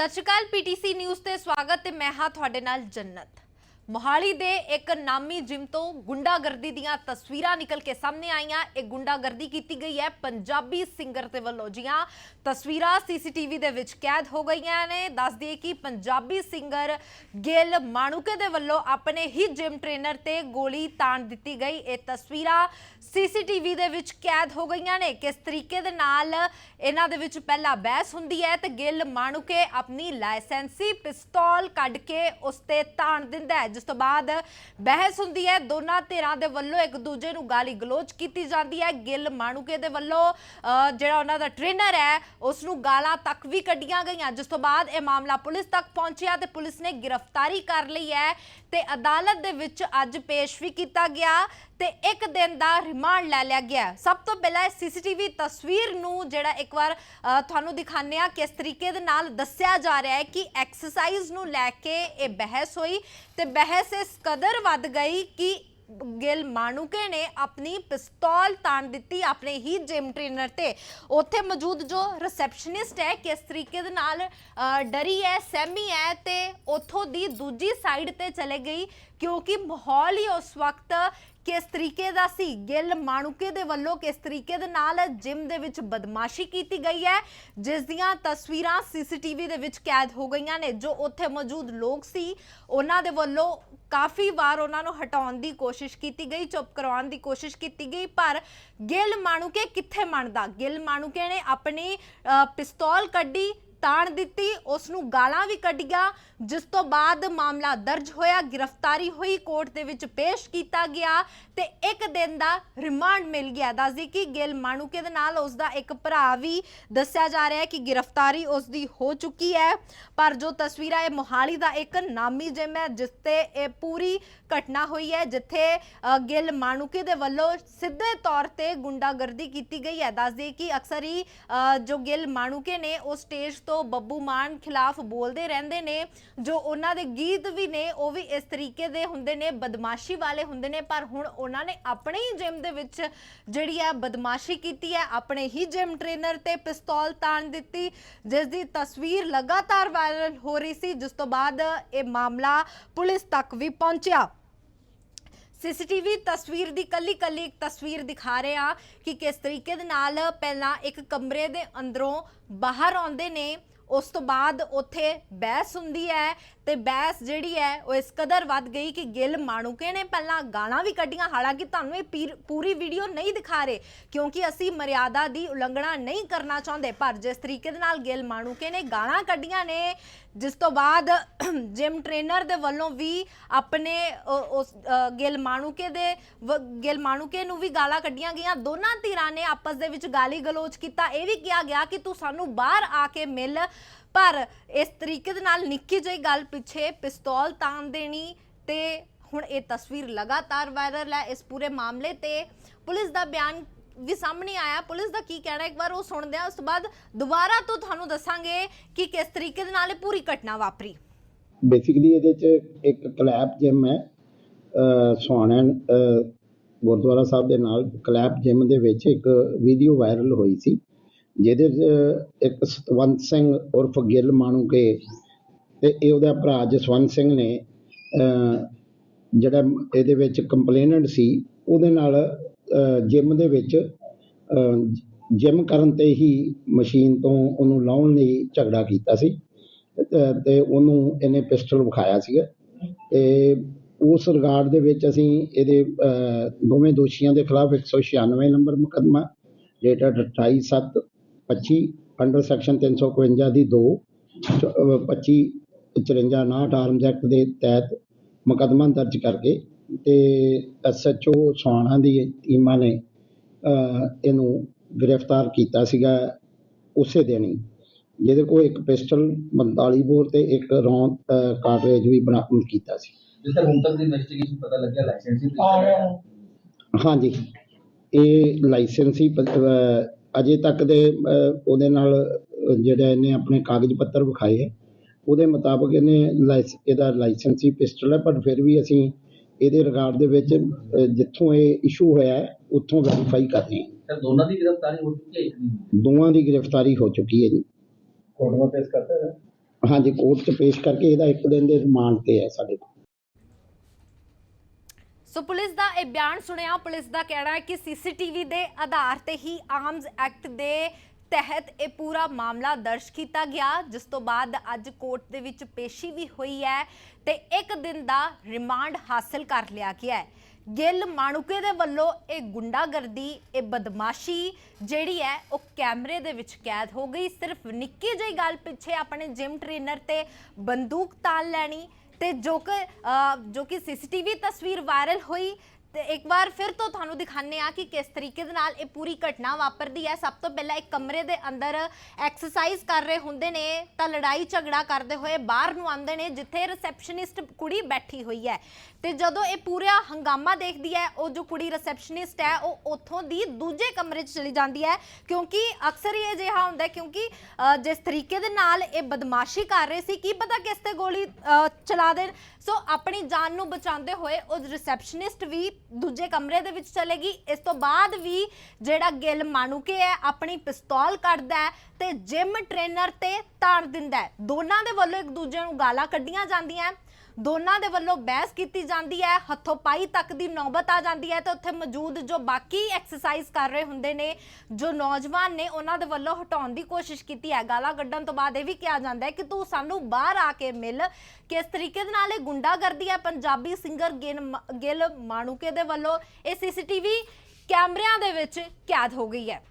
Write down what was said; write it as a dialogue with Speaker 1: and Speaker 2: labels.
Speaker 1: ਸਤਿ ਸ਼੍ਰੀ ਅਕਾਲ PTC news ਤੇ ਸਵਾਗਤ ਤੇ ਮੈਂ ਹਾਂ ਤੁਹਾਡੇ ਨਾਲ ਜੰਨਤ। ਮੋਹਾਲੀ ਦੇ ਇੱਕ ਨਾਮੀ ਜਿਮ ਤੋਂ ਗੁੰਡਾਗਰਦੀ ਦੀਆਂ ਤਸਵੀਰਾਂ ਨਿਕਲ ਕੇ ਸਾਹਮਣੇ ਆਈਆਂ। ਇਹ ਗੁੰਡਾਗਰਦੀ ਕੀਤੀ ਗਈ ਹੈ ਪੰਜਾਬੀ ਸਿੰਗਰ ਦੇ ਵੱਲੋਂ। ਜੀਆਂ ਤਸਵੀਰਾਂ ਸੀਸੀਟੀਵੀ ਦੇ ਵਿੱਚ ਕੈਦ ਹੋ ਗਈਆਂ ਨੇ। ਦੱਸ ਦਈਏ ਕਿ ਪੰਜਾਬੀ ਸਿੰਗਰ ਗਿੱਲ ਮਾਣੂਕੇ ਦੇ ਵੱਲੋਂ ਆਪਣੇ ਹੀ ਜਿਮ ਟ੍ਰੇਨਰ ਤੇ ਗੋਲੀ ਤਾਣ ਦਿੱਤੀ ਗਈ। ਇਹ ਤਸਵੀਰਾਂ ਸੀਸੀਟੀਵੀ ਦੇ ਵਿੱਚ ਕੈਦ ਹੋ ਗਈਆਂ ਨੇ। ਕਿਸ ਤਰੀਕੇ ਦੇ ਨਾਲ ਇਹਨਾਂ ਦੇ ਵਿੱਚ ਪਹਿਲਾਂ ਬਹਿਸ ਹੁੰਦੀ ਹੈ ਤੇ ਗਿੱਲ ਮਾਣੂਕੇ ਆਪਣੀ ਲਾਇਸੈਂਸੀ ਪਿਸਤੌਲ ਕੱਢ ਕੇ ਉਸ ਤੇ ਤਾਣ ਦਿੰਦਾ ਹੈ ਜਿਸ ਤੋਂ ਬਾਅਦ ਬਹਿਸ ਹੁੰਦੀ ਹੈ, ਦੋਨਾਂ ਧਿਰਾਂ ਦੇ ਵੱਲੋਂ ਇੱਕ ਦੂਜੇ ਨੂੰ ਗਾਲੀ ਗਲੋਚ ਕੀਤੀ ਜਾਂਦੀ ਹੈ। ਗਿੱਲ ਮਾਣੂਕੇ ਦੇ ਵੱਲੋਂ ਜਿਹੜਾ ਉਹਨਾਂ ਦਾ ਟ੍ਰੇਨਰ ਹੈ ਉਸ ਨੂੰ ਗਾਲਾਂ ਤੱਕ ਵੀ ਕੱਢੀਆਂ ਗਈਆਂ। ਜਿਸ ਤੋਂ ਬਾਅਦ ਇਹ ਮਾਮਲਾ ਪੁਲਿਸ ਤੱਕ ਪਹੁੰਚਿਆ ਤੇ ਪੁਲਿਸ ਨੇ ਗ੍ਰਿਫਤਾਰੀ ਕਰ ਲਈ ਹੈ ਤੇ ਅਦਾਲਤ ਦੇ ਵਿੱਚ ਅੱਜ ਪੇਸ਼ ਵੀ ਕੀਤਾ ਗਿਆ ਤੇ ਇੱਕ ਦਿਨ ਦਾ ਰਿਮਾਂਡ ਲੈ ਲਿਆ ਗਿਆ ਸਭ ਤੋਂ ਪਹਿਲਾਂ ਸੀਸੀਟੀਵੀ ਤਸਵੀਰ ਨੂੰ ਜਿਹੜਾ ਇੱਕ ਵਾਰ ਤੁਹਾਨੂੰ ਦਿਖਾਉਂਦੇ ਆ ਕਿਸ ਤਰੀਕੇ ਦੇ ਨਾਲ ਦੱਸਿਆ ਜਾ ਰਿਹਾ ਹੈ ਕਿ ਐਕਸਰਸਾਈਜ਼ ਨੂੰ ਲੈ ਕੇ ਇਹ ਬਹਿਸ ਹੋਈ ਤੇ ਬਹਿਸ ਇਸ ਕਦਰ ਵੱਧ ਗਈ ਕਿ ਗਿਲ ਮਾਣੂਕੇ ਨੇ ਆਪਣੀ ਪਿਸਤੌਲ ਤਾਣ ਦਿੱਤੀ ਆਪਣੇ ਹੀ ਜਿਮ ਟ੍ਰੇਨਰ ਤੇ। ਉੱਥੇ ਮੌਜੂਦ ਜੋ ਰਿਸੈਪਸ਼ਨਿਸਟ ਹੈ, ਕਿਸ ਤਰੀਕੇ ਦੇ ਨਾਲ ਡਰੀ ਹੈ, ਸਹਿਮੀ ਹੈ ਤੇ ਉੱਥੋਂ ਦੀ ਦੂਜੀ ਸਾਈਡ ਤੇ ਚਲੇ ਗਈ। ਕਿਉਂਕਿ ਮਾਹੌਲ ਹੀ ਉਸ ਵਕਤ ਕਿਸ ਤਰੀਕੇ ਦਾ ਸੀ? ਗਿੱਲ ਮਾਣੂਕੇ ਦੇ ਵੱਲੋਂ ਕਿਸ ਤਰੀਕੇ ਦੇ ਨਾਲ ਜਿਮ ਦੇ ਵਿੱਚ ਬਦਮਾਸ਼ੀ ਕੀਤੀ ਗਈ ਹੈ? ਜਿਸ ਦੀਆਂ ਤਸਵੀਰਾਂ ਸੀਸੀਟੀਵੀ ਦੇ ਵਿੱਚ ਕੈਦ ਹੋ ਗਈਆਂ ਨੇ, ਜੋ ਉੱਥੇ ਮੌਜੂਦ ਲੋਕ ਸੀ, ਉਹਨਾਂ ਦੇ ਵੱਲੋਂ ਕਾਫੀ ਵਾਰ ਉਹਨਾਂ ਨੂੰ ਹਟਾਉਣ ਦੀ ਕੋਸ਼ਿਸ਼ ਕੀਤੀ ਗਈ, ਚੁੱਪ ਕਰਵਾਉਣ ਦੀ ਕੋਸ਼ਿਸ਼ ਕੀਤੀ ਗਈ, ਪਰ ਗਿੱਲ ਮਾਣੂਕੇ ਕਿੱਥੇ ਮੰਨਦਾ ਗਿੱਲ ਮਾਣੂਕੇ ਨੇ ਆਪਣੀ ਪਿਸਤੌਲ ਕੱਢੀ ਤਾਣ ਦਿੱਤੀ ਉਸ ਨੂੰ ਗਾਲਾਂ ਵੀ ਕੱਢੀਆਂ ਜਿਸ ਤੋਂ ਬਾਅਦ ਮਾਮਲਾ ਦਰਜ ਹੋਇਆ ਗ੍ਰਿਫਤਾਰੀ ਹੋਈ ਕੋਰਟ ਦੇ ਵਿੱਚ ਪੇਸ਼ ਕੀਤਾ ਗਿਆ ਤੇ ਇੱਕ ਦਿਨ ਦਾ ਰਿਮਾਂਡ ਮਿਲ ਗਿਆ। ਦੱਸਦੀ ਕਿ ਗਿਲ ਮਾਣੂਕੇ ਦੇ ਨਾਲ ਉਸ ਦਾ ਇੱਕ ਭਰਾ ਵੀ ਦੱਸਿਆ ਜਾ ਰਿਹਾ ਹੈ ਕਿ ਗ੍ਰਿਫਤਾਰੀ ਉਸ ਦੀ ਹੋ ਚੁੱਕੀ ਹੈ ਪਰ ਜੋ ਤਸਵੀਰਾਂ ਇਹ ਮੋਹਾਲੀ ਦਾ ਇੱਕ ਨਾਮੀ ਜਿਮ ਹੈ ਜਿਸ ਤੇ ਇਹ ਪੂਰੀ ਘਟਨਾ ਹੋਈ ਹੈ ਜਿੱਥੇ ਅ, ਗਿੱਲ ਮਾਣੂਕੇ ਦੇ ਵੱਲੋਂ ਸਿੱਧੇ ਤੌਰ ਤੇ ਗੁੰਡਾਗਰਦੀ ਕੀਤੀ ਗਈ ਹੈ। ਦੱਸਦੇ ਕਿ ਅਕਸਰ ਹੀ ਜੋ ਗਿੱਲ ਮਾਣੂਕੇ ਨੇ ਉਹ ਸਟੇਜ ਤੋਂ ਬੱਬੂ ਮਾਨ ਖਿਲਾਫ ਬੋਲਦੇ ਰਹਿੰਦੇ ਨੇ, ਜੋ ਉਹਨਾਂ ਦੇ ਗੀਤ ਵੀ ਨੇ, ਉਹ ਵੀ ਇਸ ਤਰੀਕੇ ਦੇ ਹੁੰਦੇ ਨੇ, ਬਦਮਾਸ਼ੀ ਵਾਲੇ ਹੁੰਦੇ ਨੇ, ਪਰ ਹੁਣ ਉਹਨਾਂ ਨੇ ਆਪਣੇ ਹੀ ਜਿਮ ਦੇ ਵਿੱਚ ਜਿਹੜੀ ਹੈ ਬਦਮਾਸ਼ੀ ਕੀਤੀ ਹੈ, ਆਪਣੇ ਹੀ ਜਿਮ ਟ੍ਰੇਨਰ ਤੇ ਪਿਸਤੌਲ ਤਾਣ ਦਿੱਤੀ, ਜਿਸ ਦੀ ਤਸਵੀਰ ਲਗਾਤਾਰ ਵਾਇਰਲ ਹੋ ਰਹੀ ਸੀ, ਜਿਸ ਤੋਂ ਬਾਅਦ ਇਹ ਮਾਮਲਾ ਪੁਲਿਸ ਤੱਕ ਵੀ ਪਹੁੰਚਿਆ। ਸੀਸੀਟੀਵੀ ਤਸਵੀਰ ਦੀ ਕੱਲੀ ਕੱਲੀ ਇੱਕ ਤਸਵੀਰ ਦਿਖਾ ਰਹੇ ਆ ਕਿ ਕਿਸ ਤਰੀਕੇ ਦੇ ਨਾਲ ਪਹਿਲਾਂ ਇੱਕ ਕਮਰੇ ਦੇ ਅੰਦਰੋਂ ਬਾਹਰ ਆਉਂਦੇ ਨੇ, ਉਸ ਤੋਂ ਬਾਅਦ ਉੱਥੇ ਬਹਿਸ ਹੁੰਦੀ ਹੈ ਤੇ ਬਹਿਸ ਜਿਹੜੀ ਹੈ ਉਹ ਇਸ ਕਦਰ ਵੱਧ ਗਈ ਕਿ ਗਿੱਲ ਮਾਣੂਕੇ ਨੇ ਪਹਿਲਾਂ ਗਾਲਾਂ ਵੀ ਕੱਢੀਆਂ। ਹਾਲਾਂਕਿ ਤੁਹਾਨੂੰ ਇਹ ਪੀਰ- ਪੂਰੀ ਵੀਡੀਓ ਨਹੀਂ ਦਿਖਾ ਰਹੇ ਕਿਉਂਕਿ ਅਸੀਂ ਮਰਿਆਦਾ ਦੀ ਉਲੰਘਣਾ ਨਹੀਂ ਕਰਨਾ ਚਾਹੁੰਦੇ, ਪਰ ਜਿਸ ਤਰੀਕੇ ਦੇ ਨਾਲ ਗਿੱਲ ਮਾਣੂਕੇ ਨੇ ਗਾਲਾਂ ਕੱਢੀਆਂ ਨੇ ਜਿਸ ਤੋਂ ਬਾਅਦ ਜਿਮ ਟ੍ਰੇਨਰ ਦੇ ਵੱਲੋਂ ਵੀ ਆਪਣੇ ਉਸ ਅ, ਗਿੱਲ ਮਾਣੂਕੇ ਦੇ ਵ- ਗਿੱਲ ਮਾਣੂਕੇ ਨੂੰ ਵੀ ਗਾਲਾਂ ਕੱਢੀਆਂ ਗਈਆਂ। ਦੋਨਾਂ ਧਿਰਾਂ ਨੇ ਆਪਸ ਦੇ ਵਿੱਚ ਗਾਲੀ ਗਲੋਚ ਕੀਤਾ। ਇਹ ਵੀ ਕਿਹਾ ਗਿਆ ਕਿ ਤੂੰ ਸਾਨੂੰ ਬਾਹਰ ਆ ਕੇ ਮਿਲ ਪਰ ਇਸ ਤਰੀਕੇ ਦੇ ਨਾਲ ਨਿੱਕੀ ਜਿਹੀ ਗੱਲ ਪਿੱਛੇ ਪਿਸਤੌਲ ਤਾਣ ਦੇਣੀ ਤੇ ਹੁਣ ਇਹ ਤਸਵੀਰ ਲਗਾਤਾਰ ਵਾਇਰਲ ਹੈ। ਇਸ ਪੂਰੇ ਮਾਮਲੇ ਤੇ ਪੁਲਿਸ ਦਾ ਬਿਆਨ ਵੀ ਸਾਹਮਣੇ ਆਇਆ ਪੁਲਿਸ ਦਾ ਕੀ ਕਹਿਣਾ ਇੱਕ ਵਾਰ ਉਹ ਸੁਣਦੇ ਆ ਉਸ ਤੋਂ ਬਾਅਦ ਦੁਬਾਰਾ ਤੋਂ ਤੁਹਾਨੂੰ ਦੱਸਾਂਗੇ ਕਿ ਕਿਸ ਤਰੀਕੇ ਦੇ ਨਾਲ ਇਹ ਪੂਰੀ ਘਟਨਾ ਵਾਪਰੀ।
Speaker 2: ਬੇਸਿਕਲੀ ਇਹਦੇ ਚ ਇੱਕ ਕਲੈਪ ਜਿਮ ਹੈ ਸੁਹਾਣਾ ਗੁਰਦੁਆਰਾ ਸਾਹਿਬ ਦੇ ਨਾਲ ਕਲੈਪ ਜਿਮ ਦੇ ਵਿੱਚ ਇੱਕ ਵੀਡੀਓ ਵਾਇਰਲ ਹੋਈ ਸੀ ਜਿਹਦੇ 'ਚ ਇੱਕ ਸਤਵੰਤ ਸਿੰਘ ਉਰਫ ਗਿੱਲ ਮਾਣੂਕੇ ਤੇ ਇਹ ਉਹਦਾ ਭਰਾ ਜਸਵੰਤ ਸਿੰਘ ਨੇ ਅ, ਜਿਹੜਾ ਇਹਦੇ ਵਿੱਚ ਕੰਪਲੇਨੈਂਟ ਸੀ ਉਹਦੇ ਨਾਲ ਜਿਮ ਦੇ ਵਿੱਚ ਜਿਮ ਕਰਨ ਤੇ ਹੀ ਮਸ਼ੀਨ ਤੋਂ ਉਹਨੂੰ ਲਾਉਣ ਲਈ ਝਗੜਾ ਕੀਤਾ ਸੀ। ਤੇ- ਉਹਨੂੰ ਇਹਨੇ ਪਿਸਟਲ ਵਿਖਾਇਆ ਸੀਗਾ। ਤੇ ਉਸ ਰਿਗਾਰਡ ਦੇ ਵਿੱਚ ਅਸੀਂ ਇਹਦੇ ਦੋਵੇਂ ਦੋਸ਼ੀਆਂ ਦੇ ਖਿਲਾਫ 196 ਨੰਬਰ ਮੁਕੱਦਮਾ ਡੇਟਡ 28/7/25 ਅੰਡਰ ਸੈਕਸ਼ਨ 351 ਦੀ 2 25 54 59 ਆਰਮਜ਼ ਐਕਟ ਦੇ ਤਹਿਤ ਮੁਕੱਦਮਾ ਦਰਜ ਕਰਕੇ ਤੇ ਐਸਐਚਓ ਸੁਹਾਣਾ ਦੀ ਟੀਮਾਂ ਨੇ ਇਹਨੂੰ ਗ੍ਰਿਫਤਾਰ ਕੀਤਾ ਸੀਗਾ ਉਸੇ ਦਿਨ ਹੀ। ਜਿਹਦੇ ਕੋਲ ਇੱਕ ਪਿਸਟਲ 45 ਬੋਰ ਤੇ ਇੱਕ ਰੌਂਦ ਕਾਰਟ੍ਰੇਜ ਵੀ ਬਰਾਮਦ ਕੀਤਾ ਸੀ।
Speaker 3: ਜਿਸ ਤੱਕ ਹੁਣ ਤੱਕ ਦੀ ਇਨਵੈਸਟੀਗੇਸ਼ਨ ਪਤਾ ਲੱਗਿਆ ਲਾਇਸੈਂਸਿੰਗ
Speaker 2: ਹਾਂਜੀ। ਇਹ ਲਾਇਸੈਂਸੀ ਅਹ ਅਜੇ ਤੱਕ ਦੇ ਉਹਦੇ ਨਾਲ ਜਿਹੜਾ ਇਹਨੇ ਆਪਣੇ ਕਾਗਜ਼ ਪੱਤਰ ਵਿਖਾਏ ਹੈ ਉਹਦੇ ਮੁਤਾਬਕ ਇਹਨੇ ਇਹਦਾ ਲਾਇਸੈਂਸੀ ਪਿਸਟਲ ਹੈ ਪਰ ਫਿਰ ਵੀ ਅਸੀਂ ਇਹਦੇ ਰਿਗਾਰਡ ਦੇ ਵਿੱਚ ਜਿੱਥੋਂ ਇਹ ਇਸ਼ੂ ਹੋਇਆ ਹੈ ਉੱਥੋਂ ਵੈਰੀਫਾਈ ਕਰ ਰਹੇ ਹਾਂ।
Speaker 3: ਸਰ ਦੋਨਾਂ ਦੀ ਗ੍ਰਿਫਤਾਰੀ ਹੋ ਚੁੱਕੀ ਹੈ ਇੱਕ ਦੀ
Speaker 2: ਦੋਵਾਂ ਦੀ ਗ੍ਰਿਫਤਾਰੀ ਹੋ ਚੁੱਕੀ ਹੈ ਜੀ।
Speaker 3: ਕੋਰਟ ਵਿੱਚ ਪੇਸ਼ ਕਰਤਾ ਹੈ?
Speaker 2: ਹਾਂਜੀ ਕੋਰਟ 'ਚ ਪੇਸ਼ ਕਰਕੇ ਇਹਦਾ ਇੱਕ ਦਿਨ ਦੇ ਰਿਮਾਂਡ ਤੇ ਹੈ ਸਾਡੇ ਕੋਲ।
Speaker 1: ਸੋ ਪੁਲਿਸ ਦਾ ਇਹ ਬਿਆਨ ਸੁਣਿਆ ਪੁਲਿਸ ਦਾ ਕਹਿਣਾ ਹੈ ਕਿ ਸੀਸੀਟੀਵੀ ਦੇ ਆਧਾਰ ਤੇ ਹੀ ਆਰਮਸ ਐਕਟ ਦੇ ਤਹਿਤ ਇਹ ਪੂਰਾ ਮਾਮਲਾ ਦਰਜ ਕੀਤਾ ਗਿਆ, ਜਿਸ ਤੋਂ ਬਾਅਦ ਅੱਜ ਕੋਰਟ ਦੇ ਵਿੱਚ ਪੇਸ਼ੀ ਵੀ ਹੋਈ ਹੈ ਤੇ ਇੱਕ ਦਿਨ ਦਾ ਰਿਮਾਂਡ ਹਾਸਲ ਕਰ ਲਿਆ ਗਿਆ ਹੈ। ਗਿੱਲ ਮਾਣੂਕੇ ਦੇ ਵੱਲੋਂ ਇਹ ਗੁੰਡਾਗਰਦੀ, ਇਹ ਬਦਮਾਸ਼ੀ ਜਿਹੜੀ ਹੈ, ਉਹ ਕੈਮਰੇ ਦੇ ਵਿੱਚ ਕੈਦ ਹੋ ਗਈ। ਸਿਰਫ ਨਿੱਕੀ ਜਿਹੀ ਗੱਲ ਪਿੱਛੇ ਆਪਣੇ ਜਿਮ ਟ੍ਰੇਨਰ ਤੇ ਬੰਦੂਕ ਤਾਲ ਲੈਣੀ ਤੇ ਜੋ ਕਿ ਜੋ ਕਿ ਸੀਸੀਟੀਵੀ ਤਸਵੀਰ ਵਾਇਰਲ ਹੋਈ ਤੇ ਇੱਕ ਵਾਰ ਫਿਰ ਤੋਂ ਤੁਹਾਨੂੰ ਦਿਖਾਣੇ ਆ ਕਿ ਕਿਸ ਤਰੀਕੇ ਦੇ ਨਾਲ ਇਹ ਪੂਰੀ ਘਟਨਾ ਵਾਪਰਦੀ ਹੈ। ਸਭ ਤੋਂ ਪਹਿਲਾਂ ਇੱਕ ਕਮਰੇ ਦੇ ਅੰਦਰ ਐਕਸਰਸਾਈਜ਼ ਕਰ ਰਹੇ ਹੁੰਦੇ ਨੇ, ਤਾਂ ਲੜਾਈ ਝਗੜਾ ਕਰਦੇ ਹੋਏ ਬਾਹਰ ਨੂੰ ਆਉਂਦੇ ਨੇ, ਜਿੱਥੇ ਰਿਸੈਪਸ਼ਨਿਸਟ ਕੁੜੀ ਬੈਠੀ ਹੋਈ ਹੈ। ਤੇ ਜਦੋਂ ਇਹ ਪੂਰਾ ਹੰਗਾਮਾ ਦੇਖਦੀ ਹੈ ਉਹ ਜੋ ਕੁੜੀ ਰਿਸੈਪਸ਼ਨਿਸਟ ਹੈ ਉਹ ਉੱਥੋਂ ਦੀ ਦੂਜੇ ਕਮਰੇ 'ਚ ਚਲੀ ਜਾਂਦੀ ਹੈ ਕਿਉਂਕਿ ਅਕਸਰ ਹੀ ਇਹ ਅਜਿਹਾ ਹੁੰਦਾ ਹੈ ਕਿਉਂਕਿ ਅ, ਜਿਸ ਤਰੀਕੇ ਦੇ ਨਾਲ ਇਹ ਬਦਮਾਸ਼ੀ ਕਰ ਰਹੇ ਸੀ ਕੀ ਪਤਾ ਕਿਸ ਤੇ ਗੋਲੀ ਅ, ਚਲਾ ਦੇਣ। ਸੋ ਆਪਣੀ ਜਾਨ ਨੂੰ ਬਚਾਉਂਦੇ ਹੋਏ ਉਹ ਰਿਸੈਪਸ਼ਨਿਸਟ ਵੀ ਦੂਜੇ ਕਮਰੇ ਦੇ ਵਿੱਚ ਚਲੇਗੀ ਇਸ ਤੋਂ ਬਾਅਦ ਵੀ ਜਿਹੜਾ ਗਿੱਲ ਮਾਣੂਕੇ ਹੈ ਆਪਣੀ ਪਿਸਤੌਲ ਕੱਢਦਾ ਹੈ ਤੇ ਜਿਮ ਟ੍ਰੇਨਰ ਤੇ ਤਾਣ ਦਿੰਦਾ ਹੈ। ਦੋਨਾਂ ਦੇ ਵੱਲੋਂ ਇੱਕ ਦੂਜੇ ਨੂੰ ਗਾਲਾਂ ਕੱਢੀਆਂ ਜਾਂਦੀਆਂ ਦੋਨਾਂ ਦੇ ਵੱਲੋਂ ਬਹਿਸ ਕੀਤੀ ਜਾਂਦੀ ਹੈ, ਹੱਥੋਂ ਪਾਈ ਤੱਕ ਦੀ ਨੌਬਤ ਆ ਜਾਂਦੀ ਹੈ ਤੇ ਉੱਥੇ ਮੌਜੂਦ ਜੋ ਬਾਕੀ ਐਕਸਰਸਾਈਜ਼ ਕਰ ਰਹੇ ਹੁੰਦੇ ਨੇ, ਜੋ ਨੌਜਵਾਨ ਨੇ ਉਹਨਾਂ ਦੇ ਵੱਲੋਂ ਹਟਾਉਣ ਦੀ ਕੋਸ਼ਿਸ਼ ਕੀਤੀ ਹੈ। ਗਾਲਾਂ ਕੱਢਣ ਤੋਂ ਬਾਅਦ ਇਹ ਵੀ ਕਿਹਾ ਜਾਂਦਾ ਹੈ ਕਿ ਤੂੰ ਸਾਨੂੰ ਬਾਹਰ ਆ ਕੇ ਮਿਲ, ਕਿਸ ਤਰੀਕੇ ਦੇ ਨਾਲ ਇਹ ਗੁੰਡਾਗਰਦੀ ਹੈ? ਪੰਜਾਬੀ ਸਿੰਗਰ ਗਿਲ ਗਿੱਲ ਮਾਣੂਕੇ ਦੇ ਵੱਲੋਂ ਇਹ ਸੀਸੀਟੀਵੀ ਕੈਮਰਿਆਂ ਦੇ ਵਿੱਚ ਕੈਦ ਹੋ ਗਈ ਹੈ।